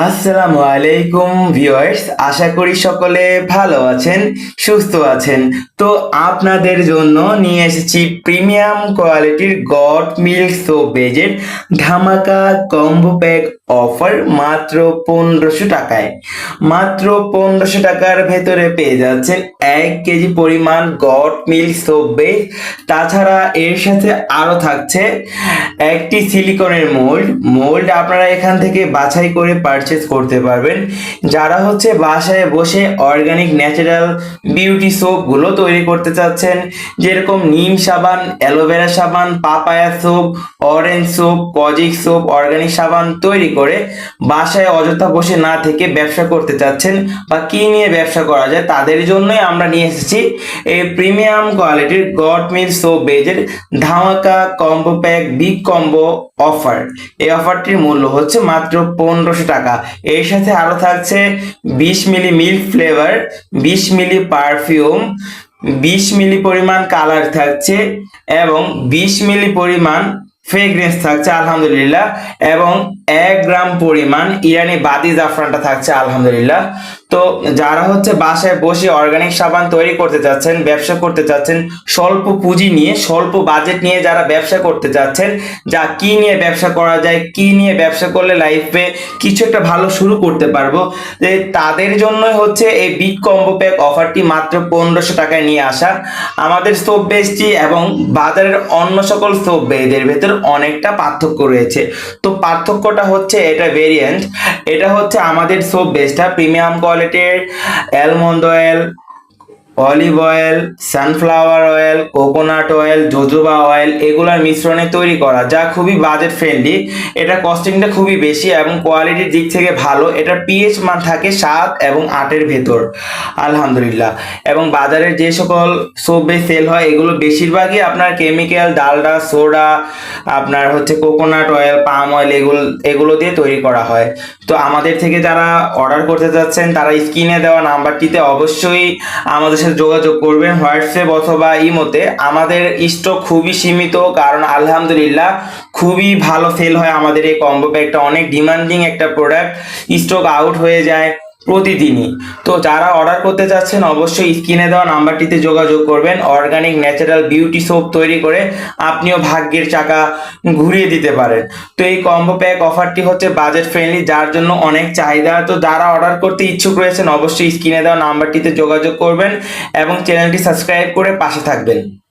আসসালামু আলাইকুম ভিউয়ার্স, আশা করি সকলে ভালো আছেন, সুস্থ আছেন। তো আপনাদের জন্য নিয়ে এসেছি প্রিমিয়াম কোয়ালিটির গড মিল্ক সোপ বেজের ধামাকা কম্বো প্যাক অফার মাত্র পনেরোশো টাকায়। মাত্র পনেরোশো টাকার ভেতরে পেয়ে যাচ্ছেন এক কেজি পরিমাণ গড মিল্ক সোপ বেজ। তাছাড়া এর সাথে আরও থাকছে একটি সিলিকনের মোল্ড। মোল্ড আপনারা এখান থেকে বাছাই করে পারচেস করতে পারবেন। যারা হচ্ছে বাসায় বসে অর্গানিক ন্যাচারাল বিউটি সোপগুলো তৈরি করতে চাচ্ছেন, যেরকম নিম সাবান অ্যালোভেরা সাবান papaya soap orange soap kojic soap organic সাবান তৈরি করে বাসায় অযথা বসে না থেকে ব্যবসা করতে চাচ্ছেন বা কী নিয়ে ব্যবসা করা যায় তাদের জন্যই আমরা নিয়ে এসেছি এই প্রিমিয়াম কোয়ালিটির গড মিল সোপ বেজের ধামাকা combo pack big combo offer এই অফারটির মূল্য হচ্ছে মাত্র পনেরোশো টাকা। এর সাথে আরও থাকছে বিশ মিলি মিল্ক ফ্লেভার, বিশ মিলি পারফিউম, বিশ মিলি পরিমাণ কালার থাকছে এবং বিশ মিলি পরিমাণ ফ্রেগ্রেন্স থাকছে, আলহামদুলিল্লাহ, এবং এক গ্রাম পরিমাণ ইরানি বাদি জাফরানটা থাকছে, আলহামদুলিল্লাহ। তো যারা হচ্ছে বাসায় বসে অর্গানিক সাবান তৈরি করতে চাচ্ছেন, ব্যবসা করতে চাচ্ছেন, স্বল্প পুঁজি নিয়ে, স্বল্প বাজেট নিয়ে যারা ব্যবসা করতে চাচ্ছেন, যা কি নিয়ে ব্যবসা করা যায়, কি নিয়ে ব্যবসা করলে লাইফে কিছু একটা ভালো শুরু করতে পারব যে তাদের জন্যই হচ্ছে এই বিগ কম্বো প্যাক অফারটি মাত্র পনেরোশো টাকায় নিয়ে আসা। আমাদের সোপ বেসটি এবং বাজারের অন্য সকল সোপ বেদের ভেতর অনেকটা পার্থক্য রয়েছে। তো পার্থক্যটা হচ্ছে এটা ভেরিয়েন্ট এটা হচ্ছে আমাদের সোপ বেসটা প্রিমিয়াম কোয়ালিটির almond oil olive oil, sunflower oil, coconut oil, jojoba oil এগুলোর মিশ্রণে তৈরি করা, যা খুবই বাজেট ফ্রেন্ডলি এটা কস্টিংটা খুবই বেশি এবং কোয়ালিটির দিক থেকে ভালো। এটার পিএইচ মান থাকে সাত এবং আটের ভেতর। আলহামদুলিল্লাহ। এবং বাজারের যে সকল সোপে সেল হয়, এগুলো বেশিরভাগই আপনার কেমিক্যাল ডালডা সোডা আপনার হচ্ছে কোকোনাট অয়েল পাম অয়েল এগুলো এগুলো দিয়ে তৈরি করা হয়। তো আমাদের থেকে যারা অর্ডার করতে যাচ্ছেন, তারা স্ক্রিনে দেওয়া নাম্বারটিতে অবশ্যই আমাদের যোগাযোগ করবেন হোয়াটসঅ্যাপ অথবা ইমোতে। আমাদের স্টক খুবই সীমিত, কারণ আলহামদুলিল্লাহ খুবই ভালো সেল হয় আমাদের এই কম্বো প্যাকটা অনেক ডিমান্ডিং একটা প্রোডাক্ট স্টক আউট হয়ে যায়। প্রতিদিনই। তো যারা অর্ডার করতে চাচ্ছেন অবশ্যই স্ক্রিনে দেওয়া নাম্বারটিতে যোগাযোগ করবেন। অর্গানিক ন্যাচারাল বিউটি সোপ তৈরি করে আপনিও ভাগ্যের চাকা ঘুরিয়ে দিতে পারেন। তো এই কম্বো প্যাক অফারটি হচ্ছে বাজেট ফ্রেন্ডলি যার জন্য অনেক চাহিদা। তো যারা অর্ডার করতে ইচ্ছুক রয়েছেন, অবশ্যই স্ক্রিনে দেওয়া নাম্বারটিতে যোগাযোগ করবেন এবং চ্যানেলটি সাবস্ক্রাইব করে পাশে থাকবেন।